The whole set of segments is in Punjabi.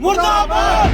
ਮੁਰਦਾਬਾਦ!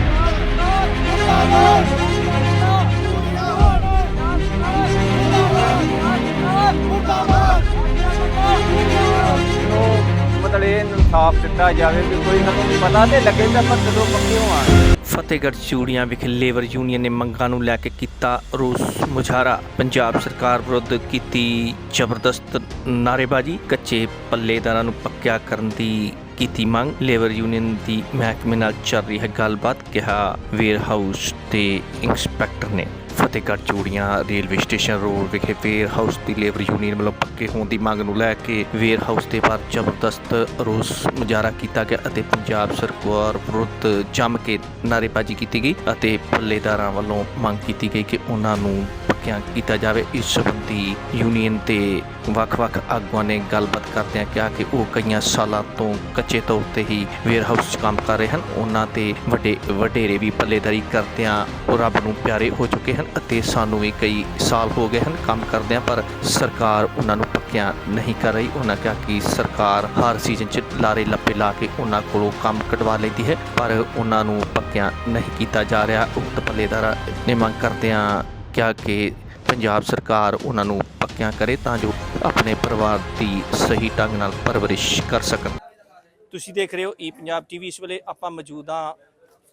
ਨੂੰ ਮਤਲਬ ਇਹ ਇਨਸਾਫ ਦਿੱਤਾ ਜਾਵੇ ਵੀ ਕੋਈ ਸਾਨੂੰ ਪਤਾ ਤੇ ਲੱਗੇ ਵੀ ਆਪਾਂ ਕਦੋਂ ਪੱਕੇ ਹੋਵਾਂਗੇ। ਫਤਿਹਗੜ੍ਹ ਚੂੜੀਆਂ ਵਿਖੇ ਲੇਬਰ ਯੂਨੀਅਨ ਨੇ ਮੰਗਾਂ ਨੂੰ ਲੈ ਕੇ ਕੀਤਾ ਰੋਸ ਮੁਜ਼ਾਹਰਾ। ਪੰਜਾਬ ਸਰਕਾਰ ਵਿਰੁੱਧ ਕੀਤੀ ਜ਼ਬਰਦਸਤ ਨਾਅਰੇਬਾਜ਼ੀ। ਕੱਚੇ ਪੱਲੇਦਾਰਾਂ ਨੂੰ ਪੱਕਿਆ ਕਰਨ ਦੀ ਕੀਤੀ ਮੰਗ, ਲੇਬਰ ਯੂਨੀਅਨ ਦੀ ਮਹਿਕਮੇ ਨਾਲ ਚੱਲ ਰਹੀ ਹੈ ਗੱਲਬਾਤ, ਕਿਹਾ ਵੇਅਰ ਹਾਊਸ ਤੇ ਇੰਸਪੈਕਟਰ ਨੇ। Fatehgarh Churian railway station road ਵਿਖੇ ਵੇਅਰ ਹਾਊਸ ਦੀ ਲੇਬਰ ਯੂਨੀਅਨ ਵੱਲੋਂ ਪੱਕੇ ਹੋਣ ਦੀ ਮੰਗ ਨੂੰ ਲੈ ਕੇ ਵੇਅਰ ਹਾਊਸ ਦੇ ਬਾਹਰ ਜ਼ਬਰਦਸਤ ਰੋਸ ਮੁਜ਼ਾਹਰਾ ਕੀਤਾ ਗਿਆ ਅਤੇ ਪੰਜਾਬ ਸਰਕਾਰ ਵਿਰੁੱਧ ਜੰਮ ਕੇ ਨਾਅਰੇਬਾਜ਼ੀ ਕੀਤੀ ਗਈ ਅਤੇ ਪੱਲੇਦਾਰਾਂ ਵੱਲੋਂ ਮੰਗ ਕੀਤੀ ਗਈ ਕਿ ਉਹਨਾਂ ਨੂੰ ਪੱਕਿਆਂ ਕੀਤਾ ਜਾਵੇ। ਇਸ ਸੰਬੰਧੀ ਯੂਨੀਅਨ ਤੇ ਵੱਖ-ਵੱਖ ਆਗੂਆਂ ਨੇ ਗੱਲਬਾਤ ਕਰਦਿਆਂ ਕਿਹਾ ਕਿ ਉਹ ਕਈਆਂ ਸਾਲਾਂ ਤੋਂ ਕੱਚੇ ਤੌਰ ਤੇ ਹੀ ਵੇਅਰ ਹਾਊਸ 'ਚ ਕੰਮ ਕਰ ਰਹੇ ਹਨ। ਉਹਨਾਂ ਤੇ ਵੱਡੇ ਵਡੇਰੇ ਵੀ ਪੱਲੇਦਾਰੀ ਕਰਦਿਆਂ ਉਹ ਰੱਬ ਨੂੰ ਪਿਆਰੇ ਹੋ ਚੁੱਕੇ ਹਨ। ਅਤੇ ਸਾਨੂੰ ਵੀ ਕਈ ਸਾਲ ਹੋ ਗਏ ਹਨ ਕੰਮ ਕਰਦਿਆਂ, ਪਰ ਸਰਕਾਰ ਉਹਨਾਂ ਨੂੰ ਪੱਕਿਆਂ ਨਹੀਂ ਕਰ ਰਹੀ। ਉਹਨਾਂ ਕਿਹਾ ਕਿ ਸਰਕਾਰ ਹਰ ਸੀਜ਼ਨ 'ਚ ਲਾਰੇ ਲੱਪੇ ਲਾ ਕੇ ਉਹਨਾਂ ਕੋਲੋਂ ਕੰਮ ਕਢਵਾ ਲੈਂਦੀ ਹੈ, ਪਰ ਉਹਨਾਂ ਨੂੰ ਪੱਕਿਆਂ ਨਹੀਂ ਕੀਤਾ ਜਾ ਰਿਹਾ। ਉਕਤ ਪੱਲੇਦਾਰਾਂ ਨੇ ਮੰਗ ਕਰਦਿਆਂ ਕਿਹਾ ਕਿ ਪੰਜਾਬ ਸਰਕਾਰ ਉਹਨਾਂ ਨੂੰ ਪੱਕਿਆਂ ਕਰੇ ਤਾਂ ਜੋ ਆਪਣੇ ਪਰਿਵਾਰ ਦੀ ਸਹੀ ਢੰਗ ਨਾਲ ਪਰਵਰਿਸ਼ ਕਰ ਸਕਣ। ਤੁਸੀਂ ਦੇਖ ਰਹੇ ਹੋ ਈ ਪੰਜਾਬ ਟੀਵੀ। ਇਸ ਵੇਲੇ ਆਪਾਂ ਮੌਜੂਦ ਹਾਂ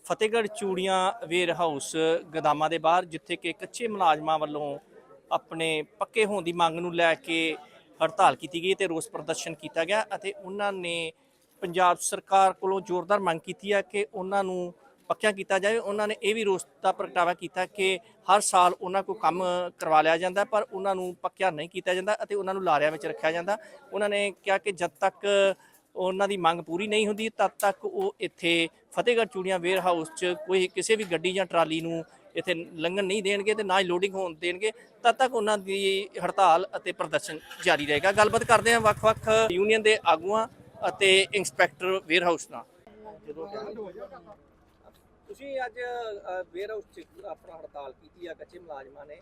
ਫਤਿਹਗੜ੍ਹ ਚੂੜੀਆਂ ਵੇਅਰ ਹਾਊਸ ਗਦਾਮਾਂ ਦੇ ਬਾਹਰ, ਜਿੱਥੇ ਕਿ ਕੱਚੇ ਮੁਲਾਜ਼ਮਾਂ ਵੱਲੋਂ ਆਪਣੇ ਪੱਕੇ ਹੋਣ ਦੀ ਮੰਗ ਨੂੰ ਲੈ ਕੇ ਹੜਤਾਲ ਕੀਤੀ ਗਈ ਤੇ ਰੋਸ ਪ੍ਰਦਰਸ਼ਨ ਕੀਤਾ ਗਿਆ ਅਤੇ ਉਹਨਾਂ ਨੇ ਪੰਜਾਬ ਸਰਕਾਰ ਕੋਲੋਂ ਜ਼ੋਰਦਾਰ ਮੰਗ ਕੀਤੀ ਹੈ ਕਿ ਉਹਨਾਂ ਨੂੰ ਪੱਕਿਆ ਕੀਤਾ ਜਾਵੇ। ਉਹਨਾਂ ਨੇ ਇਹ ਵੀ ਰੋਸ ਦਾ ਪ੍ਰਗਟਾਵਾ ਕੀਤਾ ਕਿ ਹਰ ਸਾਲ ਉਹਨਾਂ ਕੋਲ ਕੰਮ ਕਰਵਾ ਲਿਆ ਜਾਂਦਾ, ਪਰ ਉਹਨਾਂ ਨੂੰ ਪੱਕਿਆ ਨਹੀਂ ਕੀਤਾ ਜਾਂਦਾ ਅਤੇ ਉਹਨਾਂ ਨੂੰ ਲਾਰਿਆਂ ਵਿੱਚ ਰੱਖਿਆ ਜਾਂਦਾ। ਉਹਨਾਂ ਨੇ ਕਿਹਾ ਕਿ ਜਦ ਤੱਕ ਉਹਨਾਂ ਦੀ ਮੰਗ ਪੂਰੀ ਨਹੀਂ ਹੁੰਦੀ, ਤਦ ਤੱਕ ਉਹ ਇੱਥੇ ਫਤਿਹਗੜ੍ਹ ਚੂੜੀਆਂ ਵੇਅਰ ਹਾਊਸ 'ਚ ਕੋਈ ਕਿਸੇ ਵੀ ਗੱਡੀ ਜਾਂ ਟਰਾਲੀ ਨੂੰ ਇੱਥੇ ਲੰਘਣ ਨਹੀਂ ਦੇਣਗੇ ਤੇ ਨਾ ਹੀ ਲੋਡਿੰਗ ਹੋਣ ਦੇਣਗੇ ਤਦ ਤੱਕ ਉਹਨਾਂ ਦੀ ਹੜਤਾਲ ਅਤੇ ਪ੍ਰਦਰਸ਼ਨ ਜਾਰੀ ਰਹੇਗਾ। ਗੱਲਬਾਤ ਕਰਦੇ ਹਾਂ ਵੱਖ-ਵੱਖ ਯੂਨੀਅਨ ਦੇ ਆਗੂਆਂ ਅਤੇ ਇੰਸਪੈਕਟਰ ਵੇਅਰ ਹਾਊਸ ਨਾਲ। ਤੁਸੀਂ ਅੱਜ ਵੇਅਰ ਹਾਊਸ 'ਚ ਆਪਣਾ ਹੜਤਾਲ ਕੀਤੀ ਆ ਕੱਚੇ ਮੁਲਾਜ਼ਮਾਂ ਨੇ।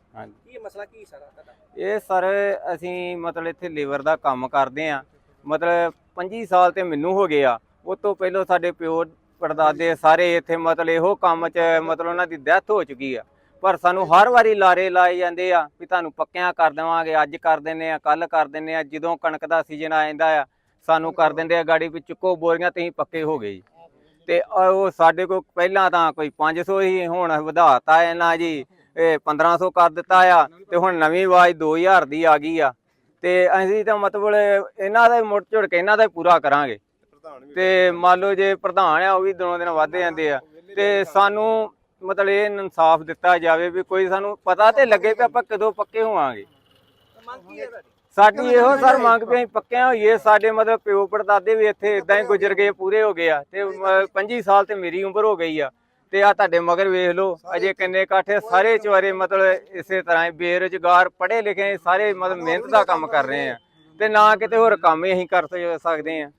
ਕੀ ਮਸਲਾ ਕੀ ਸਾਰਾ ਤੁਹਾਡਾ? ਇਹ ਸਰ ਅਸੀਂ ਮਤਲਬ ਇੱਥੇ ਲੇਬਰ ਦਾ ਕੰਮ ਕਰਦੇ ਆ ਮਤਲਬ 25 ਸਾਲ ਤੇ ਮੈਨੂੰ ਹੋ ਗਏ ਆ। ਉਸ ਤੋਂ ਪਹਿਲਾਂ ਸਾਡੇ ਪਿਓ ਪੜਦਾਦੇ ਸਾਰੇ ਇੱਥੇ ਮਤਲਬ ਇਹੋ ਕੰਮ 'ਚ ਮਤਲਬ ਉਹਨਾਂ ਦੀ ਡੈਥ ਹੋ ਚੁੱਕੀ ਆ। ਪਰ ਸਾਨੂੰ ਹਰ ਵਾਰੀ ਲਾਰੇ ਲਾਏ ਜਾਂਦੇ ਆ ਵੀ ਤੁਹਾਨੂੰ ਪੱਕਿਆਂ ਕਰ ਦੇਵਾਂਗੇ, ਅੱਜ ਕਰ ਦਿੰਨੇ ਆ ਕੱਲ ਕਰ ਦਿੰਨੇ ਆ, ਜਦੋਂ ਕਣਕ ਦਾ ਸੀਜ਼ਨ ਆ ਜਾਂਦਾ ਆ, ਸਾਨੂੰ ਕਰ ਦਿੰਦੇ ਆ ਗਾੜੀ ਵੀ ਚੁੱਕੋ ਬੋਰੀਆਂ ਤੇ ਅਸੀਂ ਪੱਕੇ ਹੋ ਗਏ ਜੀ। ਤੇ ਉਹ ਸਾਡੇ ਕੋਲ ਪਹਿਲਾਂ ਤਾਂ ਕੋਈ 500 ਹੀ, ਹੁਣ ਵਧਾਤਾ ਇਹਨਾਂ ਜੀ, ਇਹ 1500 ਕਰ ਦਿੱਤਾ ਆ, ਤੇ ਹੁਣ ਨਵੀਂ ਆਵਾਜ਼ 2000 ਦੀ ਆ ਗਈ ਆ। ਤੇ ਅਸੀਂ ਤਾਂ ਮਤਲਬ ਇਹਨਾਂ ਦਾ ਮੁੜ ਝੁੜ ਕੇ ਇਹਨਾਂ ਦਾ ਪੂਰਾ ਕਰਾਂਗੇ। ਤੇ ਮੰਨ ਲਓ ਜੇ ਪ੍ਰਧਾਨ ਆ ਉਹ ਵੀ ਦਿਨੋਂ ਦਿਨ ਵੱਧਦੇ ਜਾਂਦੇ ਆ। ਤੇ ਸਾਨੂੰ ਮਤਲਬ ਇਹ ਇਨਸਾਫ ਦਿੱਤਾ ਜਾਵੇ ਵੀ ਕੋਈ ਸਾਨੂੰ ਪਤਾ ਤੇ ਲੱਗੇ ਵੀ ਆਪਾਂ ਕਦੋਂ ਪੱਕੇ ਹੋਵਾਂਗੇ। ਸਾਡੀ ਇਹੋ ਸਰ ਮੰਗ ਵੀ ਅਸੀਂ ਪੱਕਿਆਂ ਹੋਈਏ। ਸਾਡੇ ਮਤਲਬ ਪਿਓ ਪੜਦਾਦੇ ਵੀ ਇੱਥੇ ਇਦਾਂ ਹੀ ਗੁਜ਼ਰ ਗਏ ਪੂਰੇ ਹੋ ਗਏ ਆ। ਤੇ 25 ਸਾਲ ਤੇ ਮੇਰੀ ਉਮਰ ਹੋ ਗਈ ਆ। ਤੇ ਆ ਤੁਹਾਡੇ ਮਗਰ ਵੇਖ ਲਓ ਅਜੇ ਕਿੰਨੇ ਕਾਠੇ ਸਾਰੇ ਚਵਾਰੇ ਮਤਲਬ ਇਸੇ ਤਰ੍ਹਾਂ ਹੀ ਬੇਰੁਜ਼ਗਾਰ ਪੜ੍ਹੇ ਲਿਖੇ ਸਾਰੇ ਮਤਲਬ ਮਿਹਨਤ ਦਾ ਕੰਮ ਕਰ ਰਹੇ ਆ। ਤੇ ਨਾ ਕਿਤੇ ਹੋਰ ਕੰਮ ਹੀ ਅਸੀਂ ਕਰ ਸਕਦੇ ਆ।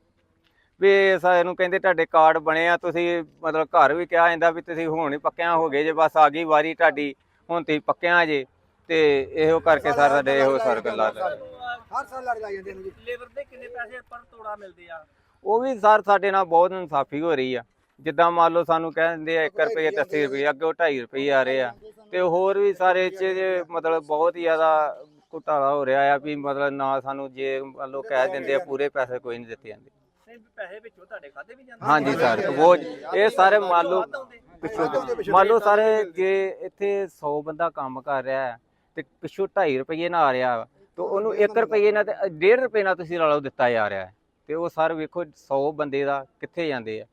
ਵੀ ਸਾਨੂੰ ਕਹਿੰਦੇ ਤੁਹਾਡੇ ਕਾਰਡ ਬਣੇ ਆ ਤੁਸੀਂ ਮਤਲਬ ਘਰ ਵੀ ਕਿਹਾ ਜਾਂਦਾ ਵੀ ਤੁਸੀਂ ਹੁਣ ਹੀ ਪੱਕਿਆਂ ਹੋ ਗਏ ਜੇ ਬਸ ਆ ਗਈ ਵਾਰੀ ਤੁਹਾਡੀ ਹੁਣ ਤੁਸੀਂ ਪੱਕਿਆਂ ਜੇ ਤੇ ਇਹੋ ਕਰਕੇ ਸਰ ਸਾਡੇ ਇਹੋ ਸਰ ਗੱਲਾਂ ਦਾ ਹਰ ਸਾਲ ਲੜ ਜਾਂਦੇ ਨੇ ਜੀ। ਲੇਬਰ ਦੇ ਕਿੰਨੇ ਪੈਸੇ ਪਰ ਤੋੜਾ ਮਿਲਦੇ ਆ? ਉਹ ਵੀ ਸਰ ਸਾਡੇ ਨਾਲ ਬਹੁਤ ਇਨਸਾਫੀ ਹੋ ਰਹੀ ਆ। ਜਿੱਦਾਂ ਮੰਨ ਲਓ ਸਾਨੂੰ ਕਹਿ ਦਿੰਦੇ ਆ 1 ਰੁਪਏ ਤੇ 80 ਰੁਪਏ ਅੱਗੇ 2.5 ਰੁਪਏ ਆ ਰਹੇ ਆ। ਤੇ ਹੋਰ ਵੀ ਸਾਰੇ ਚ ਮਤਲਬ ਬਹੁਤ ਹੀ ਜ਼ਿਆਦਾ ਘੁਟਾਲਾ ਹੋ ਰਿਹਾ ਆ ਵੀ ਮਤਲਬ ਨਾ ਸਾਨੂੰ ਜੇ ਮੰਨ ਲਓ ਕਹਿ ਦਿੰਦੇ ਆ ਪੂਰੇ ਪੈਸੇ ਕੋਈ ਨਹੀਂ ਦਿੱਤੇ ਜਾਂਦੇ। ਨਹੀਂ ਪੈਸੇ ਵਿੱਚੋਂ ਤੁਹਾਡੇ ਖਾਤੇ ਵੀ ਜਾਂਦੇ ਹਾਂਜੀ ਸਰ ਉਹ ਇਹ ਸਾਰੇ ਮੰਨ ਲਓ ਪਿੱਛੋਂ ਮੰਨ ਲਓ ਸਾਰੇ ਜੇ ਇੱਥੇ 100 ਬੰਦਾ ਕੰਮ ਕਰ ਰਿਹਾ ਹੈ ਤੇ ਪਿੱਛੋਂ 2.5 ਰੁਪਏ ਨਾਲ ਆ ਰਿਹਾ ਤੇ ਉਹਨੂੰ 1 ਰੁਪਏ ਨਾਲ ਤੇ 1.5 ਰੁਪਏ ਨਾਲ ਤੁਸੀਂ ਲਾ ਲਓ ਦਿੱਤਾ ਜਾ ਰਿਹਾ ਤੇ ਉਹ ਸਰ ਵੇਖੋ 100 ਬੰਦੇ ਦਾ ਕਿੱਥੇ ਜਾਂਦੇ ਆ।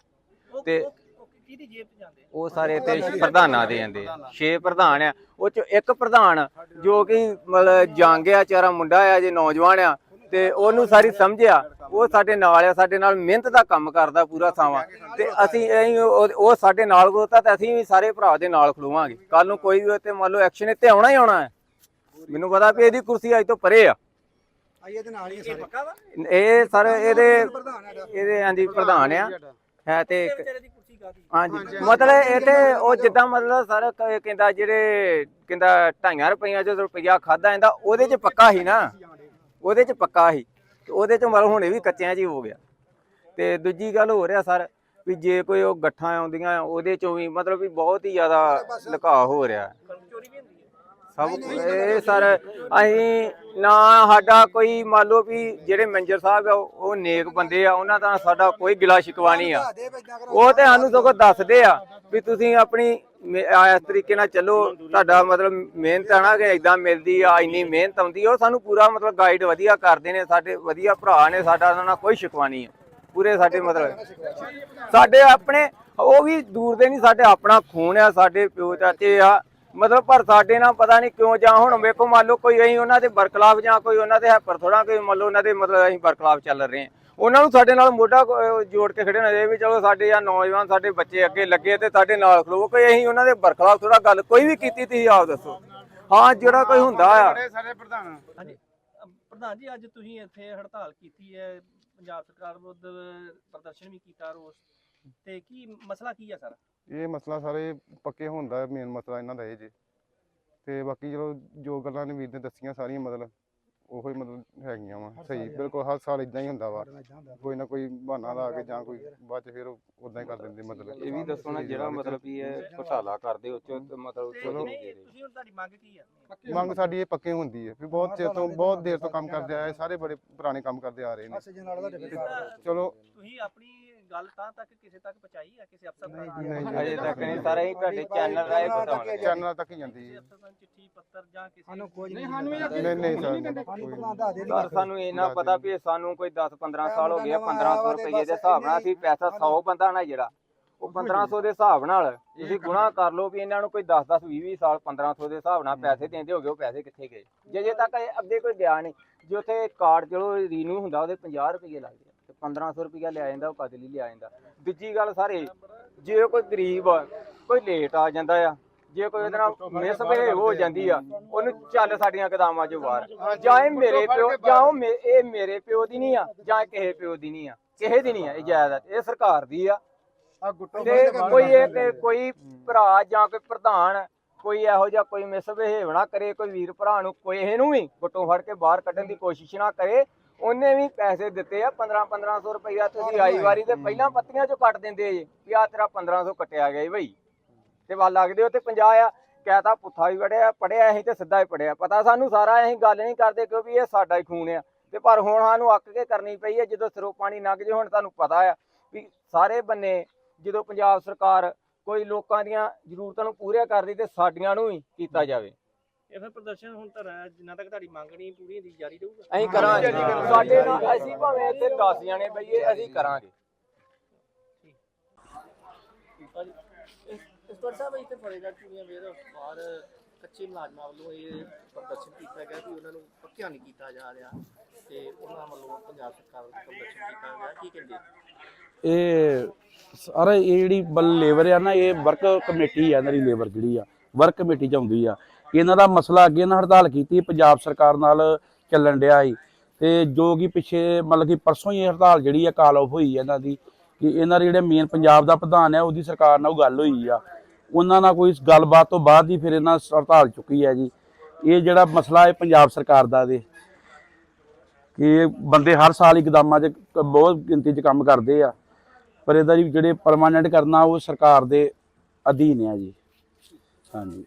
ਤੇ- ਉਹ- ਉਹ ਕਿਹਦੀ ਜੇਬ 'ਚ ਜਾਂਦੇ? ਉਹ ਸਾਰੇ ਤੇ ਪ੍ਰਧਾਨਾਂ ਦੇ ਜਾਂਦੇ ਆ। ਛੇ ਪ੍ਰਧਾਨ ਆ। ਉਹ ਚ ਇੱਕ ਪ੍ਰਧਾਨ ਜੋ ਕਿ ਮਤਲਬ ਜੰਗ ਆ ਚਾਰਾ ਮੁੰਡਾ ਆ ਜੇ ਨੌਜਵਾਨ ਆ ਤੇ ਉਹਨੂੰ ਸਾਰੀ ਸਮਝਿਆ। ਉਹ ਸਾਡੇ ਨਾਲ ਆ ਸਾਡੇ ਨਾਲ ਮਿਹਨਤ ਦਾ ਕੰਮ ਕਰਦਾ ਪੂਰਾ ਸਾਵਾਂ ਤੇ ਅਸੀਂ ਐਂ ਉਹ ਸਾਡੇ ਨਾਲ ਖਲੋਤਾ ਤੇ ਅਸੀਂ ਵੀ ਸਾਰੇ ਭਰਾ ਦੇ ਨਾਲ ਖਲੋਵਾਂਗੇ। ਕੱਲ ਨੂੰ ਕੋਈ ਵੀ ਉੱਤੇ ਮੰਨ ਲਓ ਐਕਸ਼ਨ ਇੱਥੇ ਆਉਣਾ ਹੀ ਆਉਣਾ ਹੈ। ਮੈਨੂੰ ਪਤਾ ਵੀ ਇਹਦੀ ਕੁਰਸੀ ਅੱਜ ਤੋਂ ਪਰੇ ਆ। ਆਈਏ ਤੇ ਨਾਲ ਹੀ ਆ ਇਹ ਸਾਰੇ ਪੱਕਾ ਵਾ? ਇਹ ਸਰ ਇਹਦੇ ਇਹਦੇ। ਹਾਂਜੀ ਪ੍ਰਧਾਨ ਆ। ਹੈ ਤੇ ਹਾਂਜੀ ਮਤਲਬ ਇਹ ਤੇ ਉਹ ਜਿੱਦਾਂ ਮਤਲਬ ਸਰ ਕਹਿੰਦਾ ਜਿਹੜੇ ਕਹਿੰਦਾ ਢਾਈਆਂ ਰੁਪਈਆਂ ਚ ਰੁਪਈਆ ਖਾਦਾ ਜਾਂਦਾ ਉਹਦੇ ਚ ਪੱਕਾ ਸੀ ਨਾ। ਉਹਦੇ ਚ ਪੱਕਾ ਸੀ ਤੇ ਉਹਦੇ ਚ ਮਤਲਬ ਹੁਣੇ ਵੀ ਕੱਚਿਆਂ ਚ ਹੀ ਹੋ ਗਿਆ। ਤੇ ਦੂਜੀ ਗੱਲ ਹੋ ਰਿਹਾ ਸਰ ਵੀ ਜੇ ਕੋਈ ਉਹ ਗੱਠਾਂ ਆਉਂਦੀਆਂ ਉਹਦੇ ਚੋਂ ਵੀ ਮਤਲਬ ਵੀ ਬਹੁਤ ਹੀ ਜ਼ਿਆਦਾ ਲੁਕਾ ਹੋ ਰਿਹਾ। ਸਭ ਇਹ ਸਰ ਅਸੀਂ ਨਾ ਸਾਡਾ ਕੋਈ ਮੰਨ ਲਓ ਵੀ ਜਿਹੜੇ ਮੈਨੇਜਰ ਸਾਹਿਬ ਆ ਉਹ ਨੇਕ ਬੰਦੇ ਆ ਉਹਨਾਂ ਦਾ ਸਾਡਾ ਕੋਈ ਗਿਲਾ ਸ਼ਿਕਵਾ ਨਹੀਂ ਆ। ਉਹ ਤੇ ਸਾਨੂੰ ਸਗੋਂ ਦੱਸਦੇ ਆ ਵੀ ਤੁਸੀਂ ਆਪਣੀ ਮੇ- ਆ, ਇਸ ਤਰੀਕੇ ਨਾਲ ਚੱਲੋ। ਤੁਹਾਡਾ ਮਤਲਬ ਮਿਹਨਤ ਹੈ ਨਾ ਕਿ ਇਦਾਂ ਮਿਲਦੀ ਆ, ਇੰਨੀ ਮਿਹਨਤ ਆਉਂਦੀ ਆ। ਉਹ ਸਾਨੂੰ ਪੂਰਾ ਮਤਲਬ ਗਾਈਡ ਵਧੀਆ ਕਰਦੇ ਨੇ, ਸਾਡੇ ਵਧੀਆ ਭਰਾ ਨੇ, ਸਾਡਾ ਉਹਨਾਂ ਨਾਲ ਕੋਈ ਸ਼ਿਕਵਾ ਨਹੀਂ ਆ। ਪੂਰੇ ਸਾਡੇ ਮਤਲਬ ਸਾਡੇ ਆਪਣੇ, ਉਹ ਵੀ ਦੂਰ ਦੇ ਨਹੀਂ, ਸਾਡੇ ਆਪਣਾ ਖੂਨ ਆ, ਸਾਡੇ ਪਿਓ ਚਾਚੇ ਆ। ਮਤਲਬ ਪਰ ਸਾਡੇ ਨਾਲ ਪਤਾ ਨਹੀਂ ਕਿਉਂ, ਜਾਂ ਹੁਣ ਵੇਖੋ ਮੰਨ ਲਓ ਕੋਈ ਅਸੀਂ ਉਹਨਾਂ ਦੇ ਬਰਖਲਾਫ ਜਾਂ ਕੋਈ ਉਹਨਾਂ ਦੇ ਹੈਪਰ ਥੋੜਾ ਕੋਈ ਮੰਨ ਲਓ ਉਹਨਾਂ ਦੇ ਮਤਲਬ ਅਸੀਂ ਬਰਖਲਾਫ ਚੱਲ ਰਹੇ ਹਾਂ। ਉਹਨਾਂ ਨੂੰ ਸਾਡੇ ਨਾਲ ਮੋਢਾ ਜੋੜ ਕੇ ਖੜੇ ਹੋਣਾ ਚਾਹੀਦਾ ਵੀ ਚਲੋ ਸਾਡੇ ਆ ਨੌਜਵਾਨ ਸਾਡੇ ਬੱਚੇ ਅੱਗੇ ਲੱਗੇ ਤੇ ਸਾਡੇ ਨਾਲ ਖਲੋ। ਕੋਈ ਅਸੀਂ ਉਹਨਾਂ ਦੇ ਬਰਖਲਾਫ ਥੋੜਾ ਗੱਲ ਕੋਈ ਵੀ ਕੀਤੀ ਤੁਸੀਂ ਆਪ ਦੱਸੋ। ਹਾਂ ਜਿਹੜਾ ਕੋਈ ਹੁੰਦਾ ਆ। ਹਾਂਜੀ ਅ, ਪ੍ਰਧਾਨ ਜੀ ਅੱਜ ਤੁਸੀਂ ਇੱਥੇ ਹੜਤਾਲ ਕੀਤੀ ਹੈ ਪੰਜਾਬ ਸਰਕਾਰ ਵਿਰੁੱਧ ਪ੍ਰਦਰਸ਼ਨ ਵੀ ਕੀਤਾ ਰੋਸ। ਤੇ ਕੀ ਮਸਲਾ ਕੀ ਹੈ ਸਰ? ਇਹ ਮਸਲਾ ਸਾਰੇ ਪੱਕੇ ਹੋਣ ਦਾ ਮੇਨ ਮਸਲਾ ਇਹਨਾਂ ਦਾ ਇਹ ਜੇ। ਤੇ ਬਾਕੀ ਚਲੋ ਜੋ ਗੱਲਾਂ ਨੇ ਵੀਰ ਨੇ ਦੱਸੀਆਂ ਸਾਰੀਆਂ ਮਤਲਬ। ਉਹੋ ਹੀ ਮਤਲਬ ਹੈਗੀਆਂ ਵਾ ਸਹੀ ਬਿਲਕੁਲ ਹਰ ਸਾਲ ਇਦਾਂ ਹੀ ਹੁੰਦਾ ਵਾ। ਕੋਈ ਨਾ ਕੋਈ ਬਹਾਨਾ ਲਾ ਕੇ ਜਾਂ ਕੋਈ ਬਾਅਦ ਚ ਫਿਰ ਉਦਾਂ ਹੀ ਕਰ ਦਿੰਦੇ ਮਤਲਬ। ਇਹ ਵੀ ਦੱਸੋ ਨਾ ਜਿਹੜਾ ਮਤਲਬ ਵੀ ਇਹ ਘੁਟਾਲਾ ਕਰਦੇ ਉਹ ਚ ਮਤਲਬ ਚਲੋ। ਨਹੀਂ ਤੁਸੀਂ ਹੁਣ ਤੁਹਾਡੀ ਮੰਗ ਕੀ ਹੈ ਮੰਗ ਸਾਡੀ ਇਹ ਪੱਕੇ ਹੁੰਦੀ ਹੈ ਵੀ ਬਹੁਤ ਚਿਰ ਤੋਂ ਬਹੁਤ ਦੇਰ ਤੋਂ ਕੰਮ ਕਰਦੇ ਆਏ ਸਾਰੇ ਬੜੇ ਪੁਰਾਣੇ ਕੰਮ ਕਰਦੇ ਆ ਰਹੇ ਨੇ। ਚਲੋ। ਤੁਸੀਂ ਆਪਣੀ ਗੱਲ ਤਾਂ ਤੱਕ ਕਿਸੇ ਤੱਕ ਪਹੁੰਚਾਈ ਹੈ ਕਿਸੇ ਅਫਸਰ ਤੱਕ ਨਹੀਂ ਜੀ। ਅਜੇ ਤੱਕ ਨਹੀਂ ਸਾਰਾ ਹੀ ਤੁਹਾਡੇ ਚੈਨਲ ਰਾਹੀਂ ਬਤਾਉਣਾ ਚੈਨਲਾਂ ਤੱਕ ਹੀ ਜਾਂਦੀ ਕਿਸੇ ਹੈ ਅਫਸਰ ਨੂੰ ਚਿੱਠੀ ਪੱਤਰ ਜਾਂ ਕਿਸੇ ਸਾਨੂੰ ਕੋਈ ਨਹੀਂ ਨਹੀਂ ਨਹੀਂ ਸਰ ਸਾਨੂੰ ਪ੍ਰਧਾਨ ਦਾ ਦੇ ਸਰ ਸਾਨੂੰ ਇਹਨਾਂ ਪਤਾ। ਵੀ ਸਾਨੂੰ ਕੋਈ 10 15 ਸਾਲ ਹੋ ਗਏ ਆ, 1500 ਰੁਪਏ ਦੇ ਹਿਸਾਬ ਨਾਲ ਅਸੀਂ ਪੈਸਾ 100 ਬੰਦਾ ਨਾ ਜਿਹੜਾ ਉਹ 1500 ਦੇ ਹਿਸਾਬ ਨਾਲ ਤੁਸੀਂ ਗੁਣਾ ਕਰ ਲਓ ਵੀ ਇਹਨਾਂ ਨੂੰ ਕੋਈ 10 10 20 20 ਸਾਲ 1500 ਦੇ ਹਿਸਾਬ ਨਾਲ ਪੈਸੇ ਦਿੰਦੇ ਹੋਗੇ ਉਹ ਪੈਸੇ ਕਿੱਥੇ ਗਏ? ਜੇ ਜੇ ਤੱਕ ਇਹ ਅੱਗੇ ਕੋਈ ਗਿਆ ਨਹੀਂ। ਜੇ ਉੱਥੇ ਕਾਰਡ ਚਲੋ ਰੀਨਿਊ ਹੁੰਦਾ ਉਹਦੇ 50 ਰੁਪਏ ਲੱਗਦੇ ਆ। ਤੇ 1500 ਰੁਪਏ ਲਿਆ ਜਾਂਦਾ ਉਹ ਕਦ ਲਈ ਲਿਆ ਜਾਂਦਾ? ਦੂਜੀ ਗੱਲ ਸਾਰੇ ਜੇ ਕੋਈ ਗਰੀਬ ਕੋਈ ਲੇਟ ਆ ਜਾਂਦਾ ਆ ਜੇ ਕੋਈ ਉਹਦੇ ਨਾਲ ਮਿਸਬਿਹੇਵ ਹੋ ਜਾਂਦੀ ਆ। ਉਹਨੂੰ ਚੱਲ ਸਾਡੀਆਂ ਕਦਾਮਾਂ ਚੋਂ ਬਾਹਰ। ਜਾਂ ਇਹ ਮੇਰੇ ਪਿਓ ਜਾਂ ਉਹ ਮੇ- ਇਹ ਮੇਰੇ ਪਿਓ ਦੀ ਨਹੀਂ ਆ ਜਾਂ ਕਿਸੇ ਪਿਓ ਦੀ ਨਹੀਂ ਆ। ਕਿਸੇ ਦੀ ਨਹੀਂ ਆ ਇਹ ਜਾਇਦਾਦ ਇਹ ਸਰਕਾਰ ਦੀ ਆ। ਤੇ ਕੋਈ ਇਹ ਕੋਈ ਭਰਾ ਜਾਂ ਕੋਈ ਪ੍ਰਧਾਨ ਕੋਈ ਇਹੋ ਜਿਹਾ ਕੋਈ ਮਿਸਬਿਹੇਵ ਨਾ ਕਰੇ ਕੋਈ ਵੀਰ ਭਰਾ ਨੂੰ ਕੋਈ ਇਹਨੂੰ ਵੀ ਗੁੱਟੋਂ ਫੜ ਕੇ ਬਾਹਰ ਕੱਢਣ ਦੀ ਕੋਸ਼ਿਸ਼ ਨਾ ਕਰੇ ਉਹਨੇ ਵੀ ਪੈਸੇ ਦਿੱਤੇ ਆ 15 1500 ਰੁਪਈਆ ਤੁਸੀਂ ਆਈ ਵਾਰੀ ਤੇ ਪਹਿਲਾਂ ਪੱਤੀਆਂ ਚੋਂ ਕੱਟ ਦਿੰਦੇ ਜੀ, ਵੀ ਆ ਤੇਰਾ 1500 ਕੱਟਿਆ ਗਿਆ ਜੀ ਬਈ। ਤੇ ਵੱਲ ਲੱਗਦੇ ਹੋ ਤੇ 50 ਆ, ਕਹਤਾ ਪੁੱਠਾ ਵੀ ਪੜਿਆ ਪੜਿਆ ਅਸੀਂ ਤੇ ਸਿੱਧਾ ਹੀ ਪੜਿਆ। ਪਤਾ ਸਾਨੂੰ ਸਾਰਾ ਅਸੀਂ ਗੱਲ ਨਹੀਂ ਕਰਦੇ ਕਿਉਂਕਿ ਇਹ ਸਾਡਾ ਹੀ ਖੂਨ ਆ। ਤੇ ਪਰ ਹੁਣ ਸਾਨੂੰ ਅੱਕ ਕੇ ਕਰਨੀ ਪਈ ਹੈ ਜਦੋਂ ਸਰੋ ਪਾਣੀ ਲੰਘ ਜੇ, ਹੁਣ ਤੁਹਾਨੂੰ ਪਤਾ ਆ ਵੀ ਸਾਰੇ ਬੰਨੇ ਜਦੋਂ ਪੰਜਾਬ ਸਰਕਾਰ ਕੋਈ ਲੋਕਾਂ ਦੀਆਂ ਜ਼ਰੂਰਤਾਂ ਨੂੰ ਪੂਰੀਆਂ ਕਰਦੀ ਤੇ ਸਾਡੀਆਂ ਨੂੰ ਹੀ ਕੀਤਾ ਜਾਵੇ। ਇਹ ਫਿਰ ਪ੍ਰਦਰਸ਼ਨ ਹੁਣ ਤਾਂ ਰਹਿ- ਜਿੰਨਾ ਤੱਕ ਤੁਹਾਡੀ ਮੰਗ ਨਹੀਂ ਪੂਰੀ ਹੁੰਦੀ ਜਾਰੀ ਰਹੂਗਾ। ਅਸੀਂ ਕਰਾਂਗੇ। ਸਾਡੇ ਨਾਲ ਅਸੀਂ ਭਾਵੇਂ ਇੱਥੇ 10 ਜਾਣੇ ਬਈਏ ਅਸੀਂ ਕਰਾਂਗੇ। ਇਸ ਪਰ ਸਾਹਿਬ ਇੱਥੇ ਫਰੇਗੜ ਚੁਣੀਆਂ ਵੇਰ ਬਾਹਰ ਕੱਚੇ ਮੁਲਾਜ਼ਮਾਂ ਵੱਲੋਂ ਇਹ ਪ੍ਰਦਰਸ਼ਨ ਕੀਤਾ ਗਿਆ ਕਿ ਉਹਨਾਂ ਨੂੰ ਪੱਕਿਆ ਨਹੀਂ ਕੀਤਾ ਜਾ ਰਿਹਾ ਤੇ ਉਹਨਾਂ ਵੱਲੋਂ ਪੰਜਾਬ ਸਰਕਾਰ ਵੱਲੋਂ ਪ੍ਰਦਰਸ਼ਨ ਕੀਤਾ ਗਿਆ। ਕੀ ਕਹਿੰਦੇ ਇਹ ਸਾਰਾ ਇਹ ਜਿਹੜੀ ਬਲ ਲੇਬਰ ਆ ਨਾ ਇਹ ਵਰਕ ਕਮੇਟੀ ਆ ਇਹਨਾਂ ਦੀ ਲੇਬਰ ਜਿਹੜੀ ਆ ਵਰਕ ਕਮੇਟੀ ਚ ਆਉਂਦੀ ਆ। ਇਹਨਾਂ ਦਾ ਮਸਲਾ ਅੱਗੇ ਇਹਨਾਂ ਹੜਤਾਲ ਕੀਤੀ, ਪੰਜਾਬ ਸਰਕਾਰ ਨਾਲ ਚੱਲਣ ਡਿਆ ਸੀ। ਤੇ ਜੋ ਕਿ ਪਿੱਛੇ ਮਤਲਬ ਕਿ ਪਰਸੋਂ ਹੀ ਇਹ ਹੜਤਾਲ ਜਿਹੜੀ ਆ ਕਾਲ ਆਫ ਹੋਈ ਆ ਇਹਨਾਂ ਦੀ, ਕਿ ਇਹਨਾਂ ਦੇ ਜਿਹੜੇ ਮੇਨ ਪੰਜਾਬ ਦਾ ਪ੍ਰਧਾਨ ਹੈ ਉਹਦੀ ਸਰਕਾਰ ਨਾਲ ਉਹ ਗੱਲ ਹੋਈ ਆ। ਉਹਨਾਂ ਨਾਲ ਕੋਈ ਗੱਲਬਾਤ ਤੋਂ ਬਾਅਦ ਹੀ ਫਿਰ ਇਹਨਾਂ ਹੜਤਾਲ ਚੁੱਕੀ ਹੈ ਜੀ। ਇਹ ਜਿਹੜਾ ਮਸਲਾ ਹੈ ਪੰਜਾਬ ਸਰਕਾਰ ਦਾ ਦੇ ਕਿ ਬੰਦੇ ਹਰ ਸਾਲ ਹੀ ਗਦਾਮਾਂ 'ਚ ਬਹੁਤ ਗਿਣਤੀ 'ਚ ਕੰਮ ਕਰਦੇ ਆ। ਪਰ ਇਹਦਾ ਜੀ ਜਿਹੜੇ ਪਰਮਾਨੈਂਟ ਕਰਨਾ ਉਹ ਸਰਕਾਰ ਦੇ ਅਧੀਨ ਆ ਜੀ। ਹਾਂਜੀ।